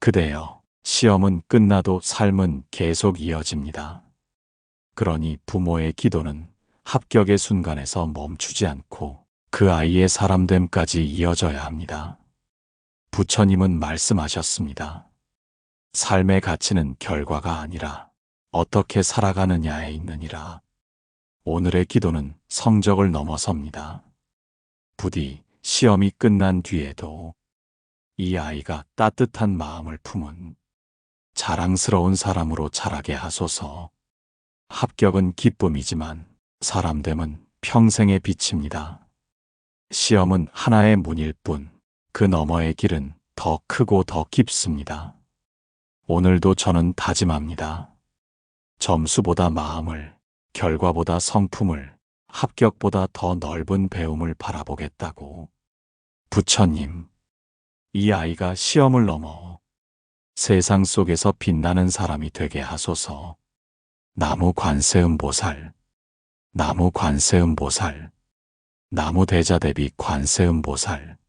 그대여, 시험은 끝나도 삶은 계속 이어집니다. 그러니 부모의 기도는 합격의 순간에서 멈추지 않고 그 아이의 사람됨까지 이어져야 합니다. 부처님은 말씀하셨습니다. 삶의 가치는 결과가 아니라 어떻게 살아가느냐에 있느니라. 오늘의 기도는 성적을 넘어섭니다. 부디 시험이 끝난 뒤에도 이 아이가 따뜻한 마음을 품은 자랑스러운 사람으로 자라게 하소서. 합격은 기쁨이지만 사람됨은 평생의 빛입니다. 시험은 하나의 문일 뿐 그 너머의 길은 더 크고 더 깊습니다. 오늘도 저는 다짐합니다. 점수보다 마음을, 결과보다 성품을, 합격보다 더 넓은 배움을 바라보겠다고. 부처님, 이 아이가 시험을 넘어 세상 속에서 빛나는 사람이 되게 하소서. 나무 관세음 보살, 나무 관세음 보살, 나무 대자 대비 관세음 보살.